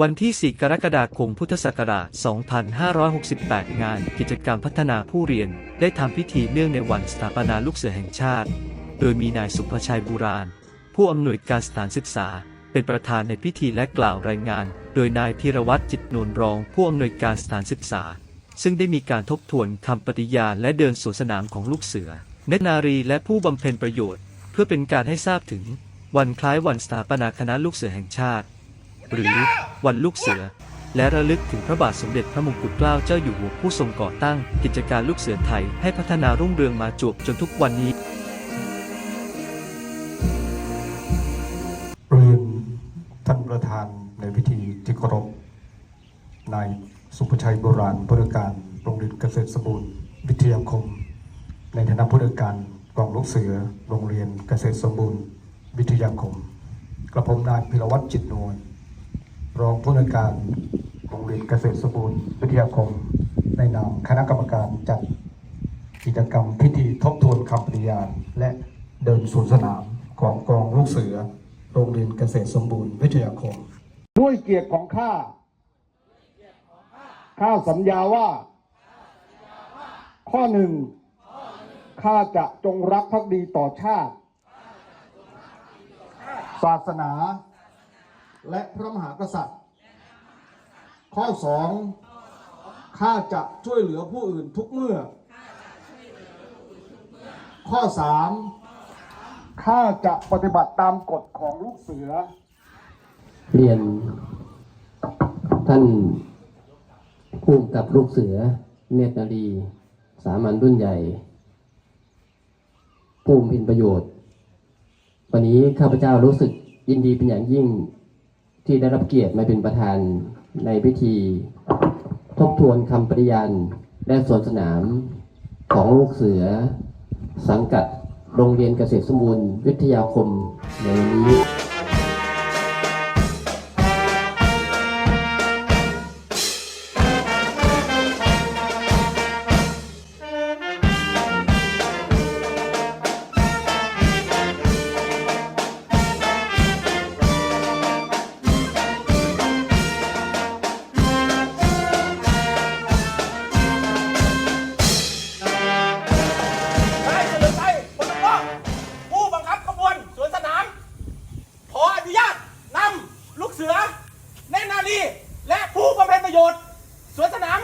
วันที่ 4 กรกฎาคม พุทธศักราช 2568 งานกิจกรรมพัฒนาผู้เรียนได้ทำพิธีเนื่องในวันสถาปนาลูกเสือแห่งชาติ โดยมีนายสุภชัยบูราณผู้อำนวยการสถานศึกษา เป็นประธานในพิธีและกล่าวรายงาน โดยนายธีรวัตรจิตนวลรอง ผู้อำนวยการสถานศึกษา ซึ่งได้มีการทบทวนคำปฏิญาณและเดินสวนสนามของลูกเสือเนตรนารีและผู้บำเพ็ญประโยชน์ เพื่อเป็นการให้ทราบถึง วันคล้ายวันสถาปนาคณะลูกเสือแห่งชาติ หรือวันลูกเสือ และระลึกถึงพระบาทสมเด็จพระมงกุฎเกล้าเจ้าอยู่หัวผู้ทรงก่อตั้ง กิจการลูกเสือไทยให้พัฒนารุ่งเรืองมาจวบจนทุกวันนี้เรียนท่านประธานในพิธีที่เคารพนายสุภชัยโบราณผู้ว่าการโรงเรียนเกษตรสมบูรณ์วิทยาคม ในฐานะผู้ว่าการกองลูกเสือโรงเรียนเกษตรสมบูรณ์ วิทยาคม กระผมนายพิรวัตรจิตนวลรองผู้ว่าการโรงเรียนเกษตรสมบูรณ์วิทยาคม ในนามคณะกรรมการจัดกิจกรรมพิธีทบทวนคำปฏิญาณและเดินสวนสนามของกองลูกเสือ โรงเรียนเกษตรสมบูรณ์วิทยาคม ด้วยเกียรติของข้าข้าสัญญาว่า ข้อหนึ่งข้าจะจงรักภักดีต่อชาติ ศาสนา และพระมหากษัตริย์ ข้อสองข้าจะช่วยเหลือผู้อื่นทุกเมื่อ ข้อสามข้าจะปฏิบัติตามกฎของลูกเสือ เรียน ท่านผู้กำกับลูกเสือ เมตนารีสามัญรุ่นใหญ่ ผู้บำเพ็ญประโยชน์ วันนี้ข้าพเจ้ารู้สึกยินดีเป็นอย่างยิ่งที่ได้รับเกียรติมาเป็นประธานในพิธี ทบทวนคำปฏิญาณและสวนสนามของลูกเสือ สังกัดโรงเรียนเกษตรสมบูรณ์วิทยาคมในวันนี้ นำลูกเสือเนตรนาดีและผู้บำเพ็ญประโยชน์สวนสนาม